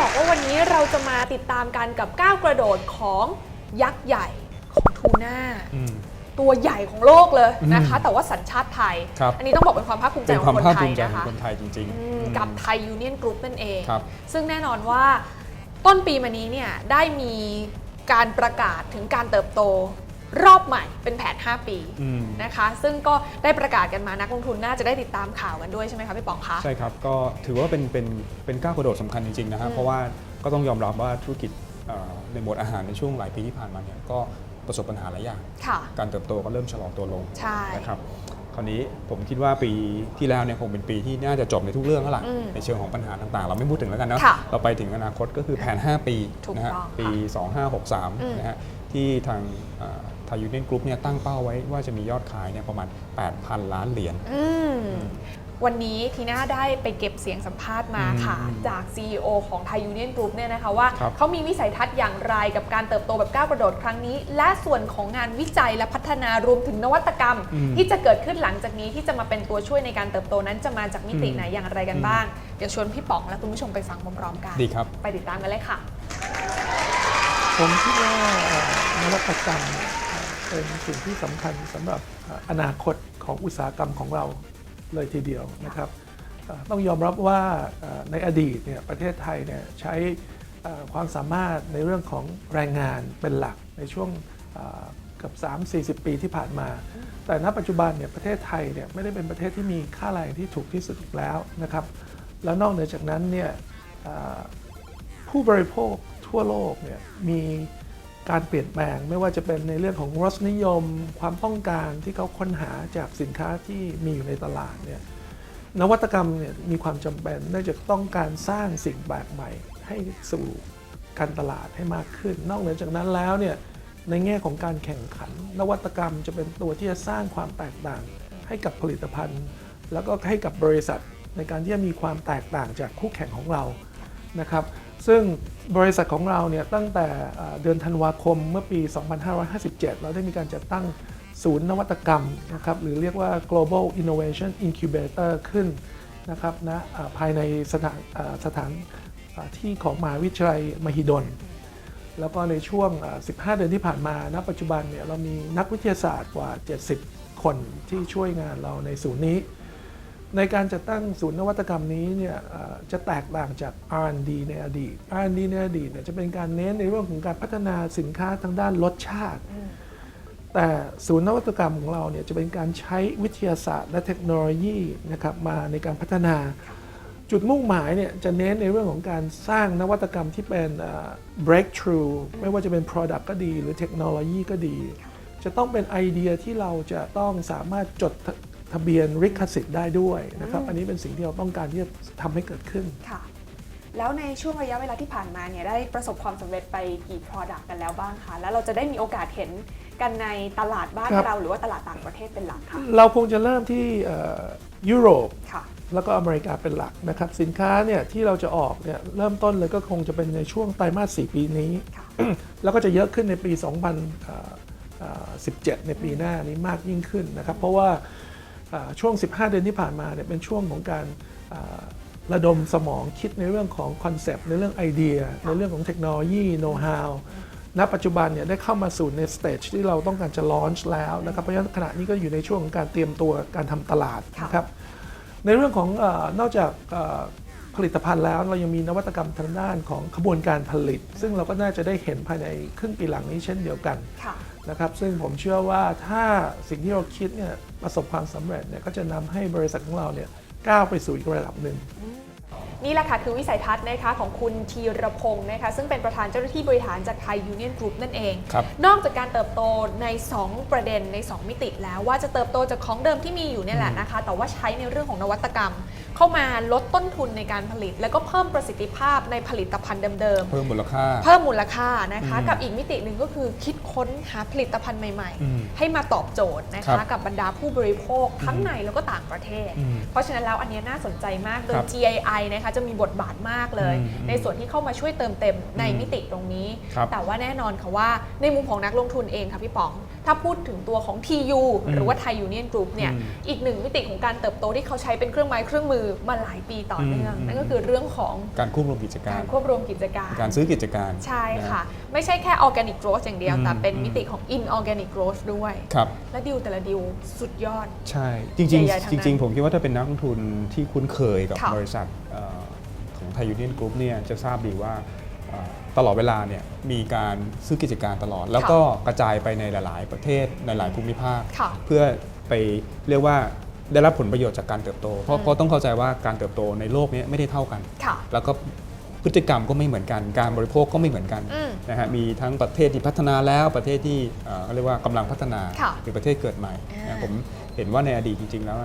บอกว่าวันนี้เราจะมาติดตามกันกับก้าวกระโดดของยักษ์ใหญ่ของทูน่าอืม ตัวใหญ่ของโลกเลยนะคะ อืมแต่ว่าสัญชาติไทย ครับ อันนี้ต้องบอกเป็นความภาคภูมิใจเป็นขคอวามงคนภาคไทภูยมิใจนะของคะ คนไทยจริง อืมอืมกับไทยยูเนียนกรุ๊ปนั่นเอง ครับซึ่งแน่นอนว่าต้นปีมานี้เนี่ยได้มีการประกาศถึงการเติบโต รอบใหม่เป็นแผน 5 ปีอืม นะคะ ซึ่งก็ได้ประกาศกันมานักลงทุนน่าจะได้ติดตามข่าวกันด้วยใช่ไหมคะพี่ป๋องคะ ใช่ครับ ก็ถือว่าเป็นเป็นเป็นก้าวกระโดดสำคัญจริงๆนะอืฮะมเพราะว่าก็ต้องยอมรับว่าธุรกิจเอ่อในหมวดอาหารในช่วงหลายปีที่ผ่านมาเนี่ยก็ประสบปัญหาหลายอย่าง ค่ะ การเติบโตก็เริ่มชะลอตัวลงใช่ นะครับคราวนี้ผมคิดว่าปีที่แล้วเนี่ยคงเป็นปีที่น่าจะจบในทุกเรื่องแล้วล่ะอืมในเชิงของปัญหาต่างๆ เราไม่พูดถึงแล้วกันเนาะค่ะเราไปถึงอนาคตก็คือแผน 5 ปีถูกนะฮะต้องปีอืม2563นะฮะที่ทางไทยยูเนียนกรุ๊ปเนี่ยตั้งเป้าไว้ว่าจะมียอดขายเนี่ยประมาณ 8,000 ล้านเหรียญ อืมวันนี้ทีน่าได้ไปเก็บเสียงสัมภาษณ์มาค่ะอืมจาก CEO ของไทยยูเนียนกรุ๊ปเนี่ยนะคะว่าครับ เขามีวิสัยทัศน์อย่างไรกับการเติบโตแบบก้าวกระโดดครั้งนี้ และส่วนของงานวิจัยและพัฒนารวมถึงนวัตกรรมอืมที่จะเกิดขึ้นหลังจากนี้ที่จะมาเป็นตัวช่วยในการเติบโตนั้นจะมาจากมิติอืมไหนอย่างไรกันบ้างเดี๋ยวชวนพี่ป๋องและคุณผู้ชมไปฟังพร้อมๆกัน ดีครับ ไปติดตามกันเลยค่ะ ผมคิดว่าเอ่อนวัตกรรมเนี่ย เป็นสิ่งที่สำคัญสำหรับอนาคตของอุตสาหกรรมของเราเลยทีเดียวนะครับต้องยอมรับว่าในอดีตเนี่ยประเทศไทยเนี่ยใช้ความสามารถในเรื่องของแรงงานเป็นหลักในช่วงเกือบ 3-40 ปีที่ผ่านมา แต่ณปัจจุบันเนี่ยประเทศไทยเนี่ยไม่ได้เป็นประเทศที่มีค่าแรงที่ถูกที่สุดแล้วนะครับ แล้วนอกเหนือจากนั้นเนี่ยผู้บริโภคทั่วโลกเนี่ยมี การเปลี่ยนแปลงไม่ว่าจะเป็นในเรื่องของรสนิยม ความต้องการที่เขาค้นหาจากสินค้าที่มีอยู่ในตลาดเนี่ยนวัตกรรมเนี่ยมีความจำเป็นเนื่องจากต้องการสร้างสิ่งแปลกใหม่ให้สู่การตลาดให้มากขึ้น นอกเหนือจากนั้นแล้วเนี่ยในแง่ของการแข่งขัน นวัตกรรมจะเป็นตัวที่จะสร้างความแตกต่าง ให้กับผลิตภัณฑ์ แล้วก็ให้กับบริษัทในการที่จะมีความแตกต่างจากคู่แข่งของเรานะครับ ซึ่งบริษัทของเราเนี่ยตั้งแต่เดือนธันวาคมเมื่อปี 2557 เราได้มีการจัดตั้งศูนย์นวัตกรรมนะครับหรือเรียกว่า global innovation incubator ขึ้นนะครับณอ่าภายในสถานสถานที่ของมหาวิทยาลัยมหิดล แล้วก็ในช่วง 15 เดือนที่ผ่านมาณปัจจุบันเนี่ยเรามีนักวิทยาศาสตร์กว่า 70 คนที่ช่วยงานเราในศูนย์นี้ ในการจัดตั้งศูนย์นวัตกรรมนี้เนี่ยเอ่อจะแตกต่างจาก R&D ในอดีต R&D ในอดีตเนี่ยจะเป็นการเน้นในเรื่องของการพัฒนาสินค้าทางด้านรสชาติ แต่ศูนย์นวัตกรรมของเราเนี่ยจะเป็นการใช้วิทยาศาสตร์และเทคโนโลยีนะครับมาในการพัฒนา จุดมุ่งหมายเนี่ยจะเน้นในเรื่องของการสร้างนวัตกรรมที่เป็นเอ่อ breakthrough ไม่ว่าจะเป็น product ก็ดี หรือเทคโนโลยีก็ดี จะต้องเป็นไอเดียที่เราจะต้องสามารถจด ทะทะเบียนลิขสิทธิ์ได้ด้วยนะครับ อันนี้เป็นสิ่งที่เราต้องการที่จะทำให้เกิดขึ้น ค่ะ แล้วในช่วงระยะเวลาที่ผ่านมาเนี่ยได้ประสบความสำเร็จไปกี่ Product กันแล้วบ้างคะ แล้วเราจะได้มีโอกาสเห็นกันในตลาดบ้านครับ เราหรือว่าตลาดต่างประเทศเป็นหลักค่ะเราคงจะเริ่มที่เอ่อยุโรป ค่ะ แล้วก็อเมริกาเป็นหลักนะครับ สินค้าเนี่ยที่เราจะออกเนี่ยเริ่มต้นเลยก็คงจะเป็นในช่วงไตรมาส 4 ปีนี้ ค่ะ แล้วก็จะเยอะขึ้นในปี 2017 ในปีหน้านี้มากยิ่งขึ้นนะครับ เพราะว่าอ่า ช่วง 15 เดือนที่ผ่านมาเนี่ยเป็นช่วงของการอ่าระดมสมองคิดในเรื่องของคอนเซปต์ในเรื่องไอเดีย ในเรื่องของเทคโนโลยีโน้ตฮาวณปัจจุบันเนี่ยได้เข้ามาสู่ในสเตจที่เราต้องการจะลอนช์แล้วนะครับเพราะฉะนั้นขณะนี้ก็อยู่ในช่วงของการเตรียมตัวการทำตลาดนะครับในเรื่องของเออนอกจากเออผลิตภัณฑ์แล้วเรายังมีนวัตกรรมทางด้านของขบวนการผลิต ซึ่งเราก็น่าจะได้เห็นภายในครึ่งปีหลังนี้เช่นเดียวกันค่ะ นะครับซึ่งผมเชื่อว่าถ้าสิ่งที่เราคิดเนี่ยประสบความสำเร็จเนี่ยก็จะนำให้บริษัทของเราเนี่ยก้าวไปสู่อีกระดับหนึ่ง นี่แหละค่ะคือวิสัยทัศน์นะคะของคุณธีรพงศ์นะคะซึ่งเป็นประธานเจ้าหน้าที่บริหารจากไทยยูเนียนกรุ๊ปนั่นเอง ครับ นอกจากการเติบโตใน 2 ประเด็นใน 2 มิติแล้วว่าจะเติบโตจากของเดิมที่มีอยู่เนี่ยแหละนะคะ แต่ว่าใช้ในเรื่องของนวัตกรรม เข้ามาลดต้นทุนในการผลิต แล้วก็เพิ่มประสิทธิภาพในผลิตภัณฑ์เดิมเพิ่มมูลค่า ๆ เพิ่มมูลค่านะคะ อืมกับอีกมิติหนึ่งก็คือคิดค้นหาผลิตภัณฑ์ใหม่ อืมๆ ให้มาตอบโจทย์นะครัคะ บกับบรรดาผู้บริโภคทั้งในแล้วก็ต่างประเทศ อืมเพราะฉะนั้นแล้วอันเนี้ยน่าสนใจมากโดย ครับ GII นะคะจะมีบทบาทมากเลย อืมในส่วนที่เข้ามาช่วยเติมเต็มในมิติตรงนี้ ครับแต่ว่าแน่นอนค่ะว่าในมุมของนักลงทุนเองค่ะพี่ป๋อง ถ้าพูดถึงตัวของ TU หรือว่า Thai Union Group เนี่ยอืมอีกหนึ่งมิติของการเติบโตที่เขาใช้เป็นเครื่องไม้เครื่องมือมาหลายปีต่อเนื่อง อืม นั่นก็คือเรื่องของการควบรวมกิจกาการ รควบรวมกิจการ การซื้อกิจการ ใช่นค่ะ ไม่ใช่แค่ organic growth อย่างเดียว อืม แต่เป็นอืมมิติของ inorganic growth ด้วย ครับ และดิวแต่ละดิวสุดยอด ใช่ จริงใหญ่ๆทั้งๆนั้นจริง ๆ ผมคิดว่าถ้าเป็นนักลงทุนที่คุ้นเคยกับค่ะบริษัทเอ่อของ ไทยยูเนียนกรุ๊ปเนี่ยจะทราบดีว่าเอ่อตลอดเวลาเนี่ยมีการซื้อกิจการตลอด แล้วก็กระจายไปในหลาย ๆ ประเทศในหลายภูมิภาคค่ะเพื่อไปเรียกว่าได้รับผลประโยชน์จากการเติบโต เพราะอืมเพราะต้องเข้าใจว่าการเติบโตในโลกนี้ไม่ได้เท่ากันค่ะแล้วก็พฤติกรรมก็ไม่เหมือนกัน การบริโภคก็ไม่เหมือนกันอืมนะฮะ มีทั้งประเทศที่พัฒนาแล้วประเทศที่เอ่อเขาเรียกว่ากำลังพัฒนาค่ะหรือประเทศเกิดใหม่อ่านะผมเห็นว่าในอดีตจริง ๆ แล้ว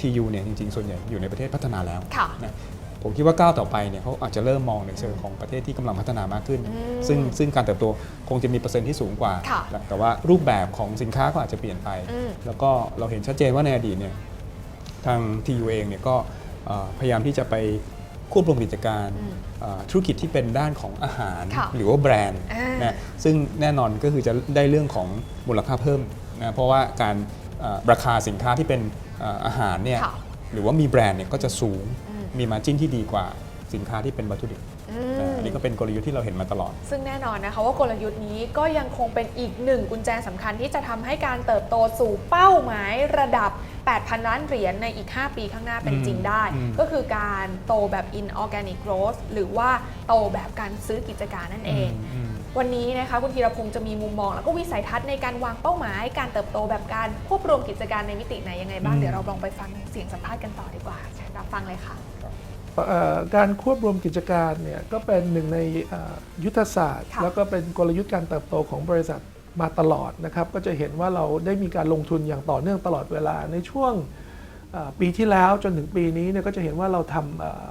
ทียูเนี่ยจริง ๆ ส่วนใหญ่อยู่ในประเทศพัฒนาแล้วค่ะนะ ผมคิดว่าก้าวต่อไปเนี่ยเขาอาจจะเริ่มมองในเชิงของประเทศที่กำลังพัฒนามากขึ้นอืมซึ่งซึ่งการเติบโตคงจะมีเปอร์เซ็นต์ที่สูงกว่า ค่ะแต่ว่ารูปแบบของสินค้าก็อาจจะเปลี่ยนไป อืม แล้วก็เราเห็นชัดเจนว่าในอดีตเนี่ยทาง TU เองเนี่ยก็เอ่อพยายามที่จะไปควบรวมกิจการอืมเอ่อธุรกิจที่เป็นด้านของอาหาร ค่ะหรือว่าแบรนด์อ่านนะซึ่งแน่นอนก็คือจะได้เรื่องของมูลค่าเพิ่มนะเพราะว่าการเอ่อราคาสินค้าที่เป็นเอ่ออาหารเนี่ย ค่ะ หรือว่ามีแบรนด์เนี่ยก็จะสูงอื มมีมาจิ้นที่ดีกว่าสินค้าที่เป็นวัตถุดิบอืนะมอันนี้ก็เป็นกลยุทธ์ที่เราเห็นมาตลอด ซึ่งแน่นอนนะคะว่ากลยุทธ์นี้ก็ยังคงเป็นอีกหนึ่งกุญแจสำคัญที่จะทำให้การเติบโตสู่เป้าหมายระดับ 8,000 ล้านเหรียญในอีก 5 ปีข้างหน้าเป็นจริงได้ อืมก็คือการโตแบบ inorganic growth หรือว่าโตแบบการซื้อกิจการนั่นเอง อืม วันนี้นะคะคุณธีรพงศ์จะมีมุมมอง แล้วก็วิสัยทัศน์ในการวางเป้าหมาย การเติบโตแบบการควบรวมกิจการในมิติไหนยังไงบ้างอืมเดี๋ยวเราลองไปฟังเสียงสัมภาษณ์กันต่อดีกว่าเชิญรับฟังเลยค่ะเอ่อ การควบรวมกิจการเนี่ยก็เป็นหนึ่งในเอ่อยุทธศาสตร์ค่ะแล้วก็เป็นกลยุทธ์การเติบโตของบริษัทมาตลอดนะครับ ก็จะเห็นว่าเราได้มีการลงทุนอย่างต่อเนื่องตลอดเวลาในช่วงเอ่อปีที่แล้วจนถึงปีนี้เนี่ยก็จะเห็นว่าเราทำเอ่อ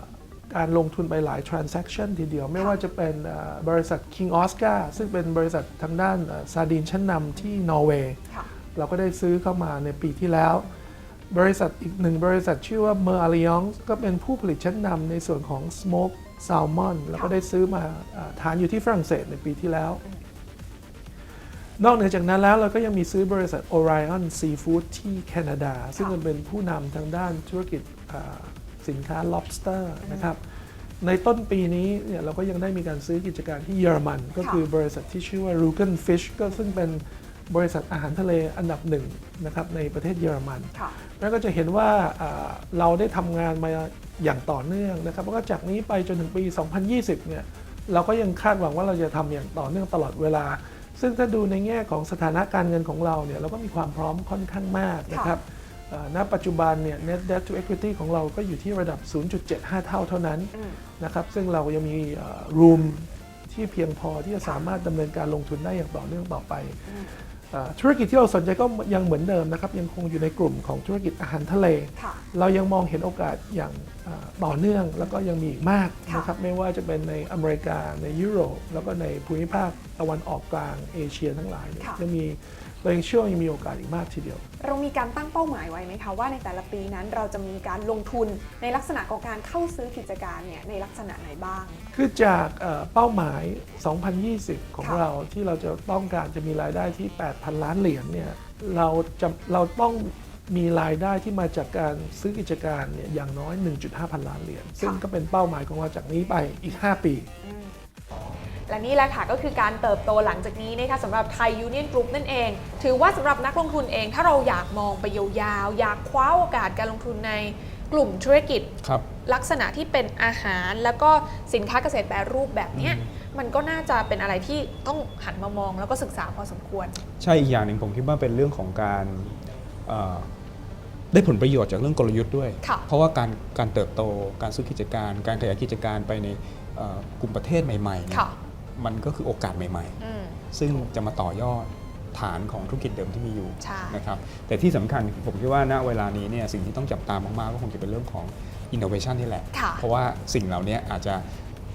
การลงทุนไปหลาย transaction ทีเดียว ไม่ว่าจะเป็นเอ่อบริษัท King Oscar ซึ่งเป็นบริษัททางด้านซาดีนชั้นนำที่นอร์เวย์ค่ะเราก็ได้ซื้อเข้ามาในปีที่แล้ว บริษัทอีกหนึ่งบริษัทชื่อว่า Mer Alliance ก็เป็นผู้ผลิตชั้นนำในส่วนของ Smoke Salmon แล้วก็ได้ซื้อมาอ่าทานอยู่ที่ฝรั่งเศสในปีที่แล้ว นอกเหนือจากนั้นแล้วเราก็ยังมีซื้อบริษัท Orion Seafood ที่แคนาดา ซึ่งมันเป็นผู้นำทางด้านธุรกิจสินค้า lobster นะครับในต้นปีนี้เนี่ยเราก็ยังได้มีการซื้อกิจการที่เยอรมัน ก็คือบริษัทที่ชื่อว่า Rugen Fish ก็ซึ่งเป็น บริษัทอาหารทะเลอันดับหนึ่งนะครับในประเทศเยอรมันค่ะแล้วก็จะเห็นว่าอ่าเราได้ทำงานมาอย่างต่อเนื่องนะครับแล้วก็จากนี้ไปจนถึงปี 2020 เนี่ยเราก็ยังคาดหวังว่าเราจะทำอย่างต่อเนื่องตลอดเวลา ซึ่งถ้าดูในแง่ของสถานะการเงินของเราเนี่ยเราก็มีความพร้อมค่อนข้างมากนะครับอ่าณปัจจุบันเนี่ย net debt to equity ของเราก็อยู่ที่ระดับ 0.75 เท่าเท่านั้นอืมนะครับ ซึ่งเรายังมีเอ่อ room ที่เพียงพอที่จะสามารถดำเนินการลงทุนได้อย่างต่อเนื่องต่อไปอืมเอ่อ ธุรกิจที่เราสนใจก็ยังเหมือนเดิมนะครับยังคงอยู่ในกลุ่มของธุรกิจอาหารทะเลค่ะเรายังมองเห็นโอกาสอย่างเอ่อต่อเนื่องแล้วก็ยังมีอีกมากค่ะนะครับไม่ว่าจะเป็นในอเมริกาในยุโรป แล้วก็ในภูมิภาคตะวันออกกลางเอเชียทั้งหลายเนี่ยค่ะยังมี เรายังเชื่อว่ายังมีโอกาสอีกมากทีเดียว เรามีการตั้งเป้าหมายไว้ไหมคะว่าในแต่ละปีนั้นเราจะมีการลงทุนในลักษณะของการเข้าซื้อกิจการเนี่ยในลักษณะไหนบ้าง คือจากเอ่อเป้าหมาย 2020 ของค่ะ เราที่เราจะต้องการจะมีรายได้ที่ 8,000 ล้านเหรียญเนี่ยเราจะเราต้องมีรายได้ที่มาจากการซื้อกิจการเนี่ยอย่างน้อย 1.5 พันล้านเหรียญซึ่งก็เป็นเป้าหมายของเราจากนี้ไปอีก 5 ปี และนี่แหละค่ะก็คือการเติบโตหลังจากนี้นะคะสำหรับไทยยูเนียนกรุ๊ปนั่นเอง ถือว่าสำหรับนักลงทุนเอง ถ้าเราอยากมองไปยาวๆ อยากคว้าโอกาสการลงทุนในกลุ่มธุรกิจครับลักษณะที่เป็นอาหารแล้วก็สินค้าเกษตรแปรรูปแบบเนี้ยอืมมันก็น่าจะเป็นอะไรที่ต้องหันมามองแล้วก็ศึกษาพอสมควร ใช่อีกอย่างหนึ่งผมคิดว่าเป็นเรื่องของการเอ่อได้ผลประโยชน์จากเรื่องกลยุทธ์ด้วยค่ะเพราะว่าการการเติบโตการซื้อกิจการ การขยายกิจการไปในเอ่อกลุ่มประเทศใหม่ๆเนี่ยค่ะ มันก็คือโอกาสใหม่อืม ๆ ซึ่งจะมาต่อยอดฐานของธุรกิจเดิมที่มีอยู่ใช่ นะครับแต่ที่สำคัญผมคิดว่าณเวลานี้เนี่ยสิ่งที่ต้องจับตามากๆก็คงจะเป็นเรื่องของ innovation นี่แหละ ค่ะ เพราะว่าสิ่งเหล่านี้อาจจะ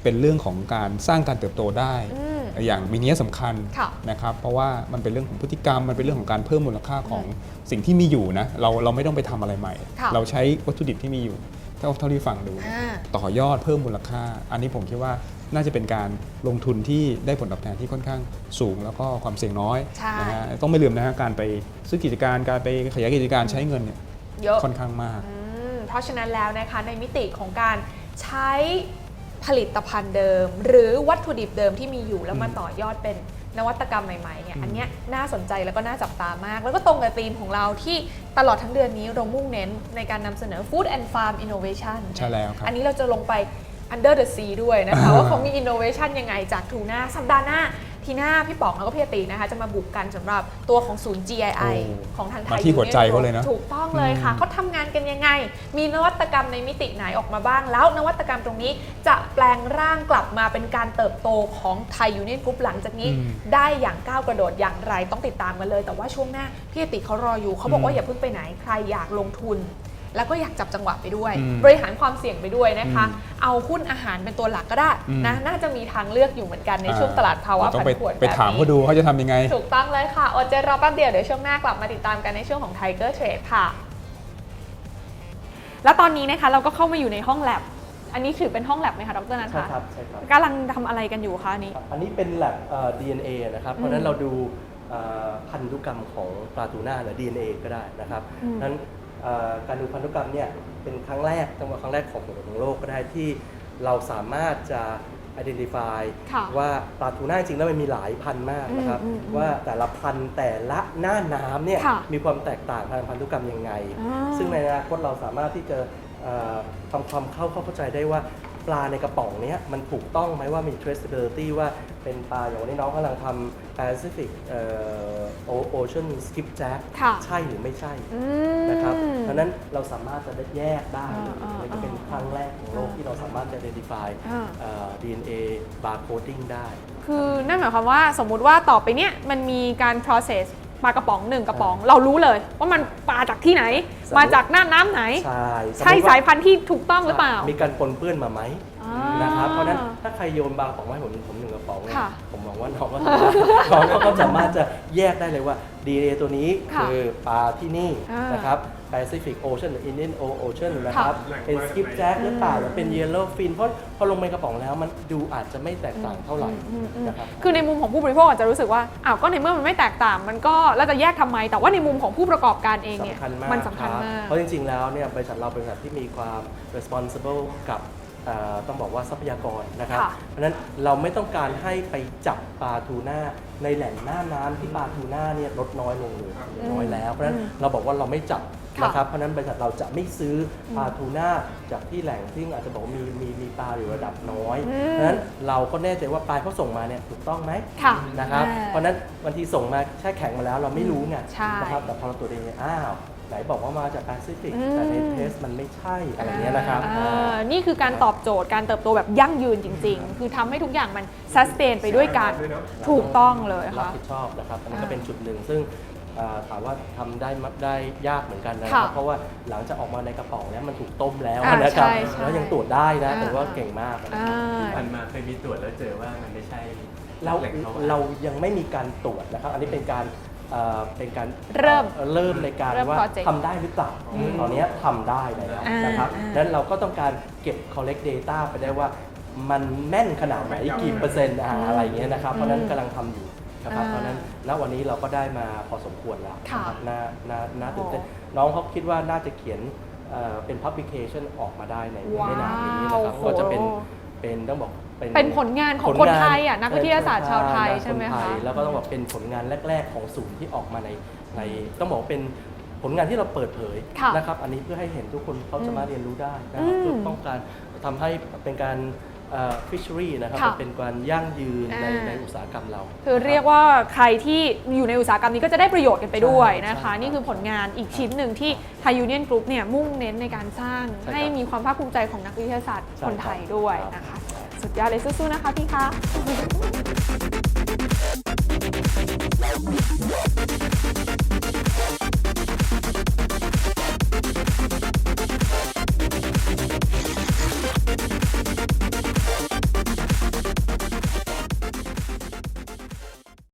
เป็นเรื่องของการสร้างการเติบโตได้ อืม อย่างมีนัยสำคัญค่ะนะครับ เพราะว่ามันเป็นเรื่องของพฤติกรรม มันเป็นเรื่องของการเพิ่มมูลค่าของสิ่งที่มีอยู่นะ เราเราไม่ต้องไปทำอะไรใหม่ ค่ะเราใช้วัตถุดิบที่มีอยู่เท่าเท่าที่ฟังดู อ่าต่อยอดเพิ่มมูลค่า อันนี้ผมคิดว่า น่าจะเป็นการลงทุนที่ได้ผลตอบแทนที่ค่อนข้างสูง แล้วก็ความเสี่ยงน้อยใช่ นะฮะต้องไม่ลืมนะฮะการไปซื้อกิจการการไปขยายกิจการใช้เงินเนี่ยเยอะค่อนข้างมาก อืมเพราะฉะนั้นแล้วนะคะในมิติของการใช้ผลิตภัณฑ์เดิม หรือวัตถุดิบเดิมที่มีอยู่แล้วมาอืมต่อยอดเป็นนวัตกรรมใหม่ๆเนี่ยอืม อันเนี้ยน่าสนใจแล้วก็น่าจับตามาก แล้วก็ตรงกับธีมของเราที่ตลอดทั้งเดือนนี้เรามุ่งเน้นในการนำเสนอ Food and Farm Innovation ใช่แล้วครับ อันนี้เราจะลงไป Under the Sea ด้วยนะคะว่าเขามี innovation ยังไงจากทูน่าสัปดาห์หน้าทีหน้าพี่ป๋องแล้วก็พี่อตินะคะจะมาบุกกันสำหรับตัวของศูนย์ GII โอ้ของทางไทมายที่หัวใจเขาเลยนะถูกต้องเลยค่ะอืมเขาทำงานกันยังไง มีนวัตกรรมในมิติไหนออกมาบ้าง แล้วนวัตกรรมตรงนี้จะแปลงร่างกลับมาเป็นการเติบโตของไทยยูเนียนกรุ๊ปหลังจากนี้อืมได้อย่างก้าวกระโดดอย่างไรต้องติดตามกันเลย แต่ว่าช่วงหน้าพี่อติเขารออยู่เขาบอกว่าอืมอย่าเพิ่งไปไหนใครอยากลงทุน แล้วก็อยากจับจังหวะไปด้วย อืมบริหารความเสี่ยงไปด้วยนะคะ อืมเอาหุ้นอาหารเป็นตัวหลักก็ได้อืมนะน่าจะมีทางเลือกอยู่เหมือนกันในช่วงตลาดภาวะเรต้อผังนไปผวนไปแบบถามนี้เขาดูเขาจะทำยังไง ถูกต้องเลยค่ะ อดใจรอแป๊บเดียว เดี๋ยวช่วงหน้ากลับมาติดตามกันในช่วงของ Tiger Trade ค่ะ แล้วตอนนี้นะคะเราก็เข้ามาอยู่ในห้องแลบ อันนี้ถือเป็นห้องแลบไหมคะ ดรนัทใช่คะครับใช่ครับ กำลังทำอะไรกันอยู่คะอันนี้ครับอันนี้เป็น lab เอ่อ DNA นะครับ เพราะฉะนั้นเราดูเอ่อพันธุกรรมของปลาทูน่าหรือ DNA ก็ได้นะครับอืม นั้นเอ่อ การดูพันธุกรรมเนี่ยเป็นครั้งแรกต้องว่าครั้งแรกของของโลกก็ได้ที่เราสามารถจะ identify ค่ะว่าปลาทูน่าจริงๆแล้วมันมีหลายพันธุ์มากนะครับอืมอืมอืมว่าแต่ละพันธุ์แต่ละหน้าน้ำเนี่ยค่ะมีความแตกต่างทางพันธุกรรมยังไง อ่า ซึ่งในอนาคตเราสามารถที่จะเอ่อทำความเข้าเข้าใจได้ว่าปลาในกระป๋องเนี้ยมันถูกต้องไหมว่ามี traceability ว่าเป็นปลาอย่างวันนี้น้องกำลังทำ Pacific เอ่อ Ocean Skipjack ค่ะใช่หรือไม่ใช่อืม นะครับเพราะฉะนั้นเราสามารถจะได้แยกได้เลยอ่าอ่านี่ก็เป็นครั้งแรกของโลกที่เราสามารถจะ identify อ่า เอ่อ DNA barcoding ได้ คือนั่นหมายความว่าสมมุติว่าต่อไปเนี้ยมันมีการ process ปลากระป๋องหนึ่งกระป๋อง เรารู้เลย ว่ามันปลาจากที่ไหน สมมุติ มาจากน่านน้ำไหน ใช่สมใช่มุติว่สายพันธุ์ที่ถูกต้องหรือเปล่า มีการปนเปื้อนมาไหมอ่านะครับเพราะฉะนั้น ถ้าใครโยนบาร์ของมาให้ผมผมหนึ่งกระป๋องเนี่ยค่ะ ผมมองว่าน้องก็ น้องก็สามารถจะแยกได้เลยว่า DNA ตัวนี้ค่ะคือปลาที่นี่อ่านนะครับ Pacific Ocean หรือ Indian Ocean นะค่ะครับเป็น Skipjack หรือเปล่าหรือเป็น Yellow Fin เพราะพอลงในกระป๋องแล้วมันดูอาจจะไม่แตกต่างเท่าไหร่อืมอืม นะครับ คือในมุมของผู้บริโภคอาจจะรู้สึกว่า อ้าวก็ในเมื่อมันไม่แตกต่าง มันก็แล้วจะแยกทำไม แต่ว่าในมุมของผู้ประกอบการเองเนี่ย สำคัญมากมันสำคัญรับมาก เพราะจริงๆ แล้วเนี่ยบริษัทเราเป็นบริษัทที่มีความ responsible กับเอ่อ ต้องบอกว่าทรัพยากรนะครับ ค่ะเพราะฉะนั้นเราไม่ต้องการให้ไปจับปลาทูน่าในแหล่งหน้าน้ำที่ปลาทูน่าเนี่ยลดน้อยลงเลยน้อยแล้วเพราะฉะนั้นเราบอกว่าเราไม่จับค่ะนะครับเพราะฉะนั้นบริษัทเราจะไม่ซื้อปลาทูน่าจากที่แหล่งที่อาจจะบอกว่ามีมีมีปลาอยู่ระดับน้อยอืม เพราะฉะนั้นเราก็แน่ใจว่าปลาเขาส่งมาเนี่ยถูกต้องไหม ค่ะ นะครับ อ่าเพราะฉะนั้นบางทีส่งมาแช่แข็งมาแล้วเราไม่รู้ไงใช่นะครับ แต่พอเราตรวจเองเนี่ยอ้าว ไหนบอกว่ามาจากแปซิฟิกอืม แต่ในเทสมันไม่ใช่อะไรเงี้ยนะครับ อ่านี่คือการตอบโจทย์การเติบโตแบบยั่งยืนจริง ๆ คือทำให้ทุกอย่างมัน sustain ไปด้วยกันถูกต้องเลยรับค่ะ ผิดชอบนะครับอันนี้ก็อ่าเป็นจุดหนึ่งซึ่งเอ่อถามว่าทำได้มักได้ยากเหมือนกันนะคค่ะรับเพราะว่าหลังจากออกมาในกระป๋องแล้วมันถูกต้มแล้วอ่านะครับใช่ใช่แล้วยังตรวจได้นะอ่า แต่ว่าเก่งมากนะอ่า ผ่านมาเคยมีตรวจแล้วเจอว่ามันไม่ใช่เราแหล่งเขาอะ เรายังไม่มีการตรวจนะครับ อันนี้เป็นการ เอ่อเป็นการเริ่มอ่อเริ่มในการเริ่มว่า project ทำได้หรือเปล่าอืมตอนเนี้ยทำได้แล้วอ่านนะครับอ่า นั้นเราก็ต้องการเก็บ collect data ไปได้ว่ามันแม่นขนาดไหนกี่เปอร์เซ็นต์อ่าอะไรอย่างเงี้ยนะครับ เพราะฉะนั้นกำลังทำอยู่นะครับ อ่าเพราะฉะนั้นณวันนี้เราก็ได้มาพอสมควรแล้วค่ะนะครับน่าน่าน่าตื่นเต้นโอ้น้องเขาคิดว่าน่าจะเขียนเอ่อเป็น publication ออกมาได้ในว้าวไม่นานนี้นะครับโอ้โห ก็จะเป็นเป็นต้องบอก เป็นผลงานของคนไทยอะนักวิทยาศาสตร์ชาวไทยเป็นใช่ไหมนคะทยแล้วก็ต้องบอกเป็นผลงานแรก ๆ ของศูนย์ที่ออกมาในในต้องบอกว่าเป็นผลงานที่เราเปิดเผยค่ะนะครับ อันนี้เพื่อให้เห็นทุกคนเขาจะมาเรียนรู้ได้นะครัอืบมเพื่อป้องกันทำให้เป็นการฟิชเชอรี่นะครับค่ะเป็นการยั่งยืนในอ่าในอุตสาหกรรมเรา คือเรียกว่าใครที่อยู่ในอุตสาหกรรมนี้ก็จะได้ประโยชน์กันไปด้วยนะคะใช่นี่คือผลงานอีกชิ้นหนึ่งที่ไทยยูเนียนกรุ๊ปเนี่ยมุ่งเน้นในการสร้างใช่ครับให้มีความภาคภูมิใจของนักวิทยาศาสตร์ใช่คนไทยครับด้วยครับนะคะ สุดยอดเลยสู้ๆนะคะพี่คะ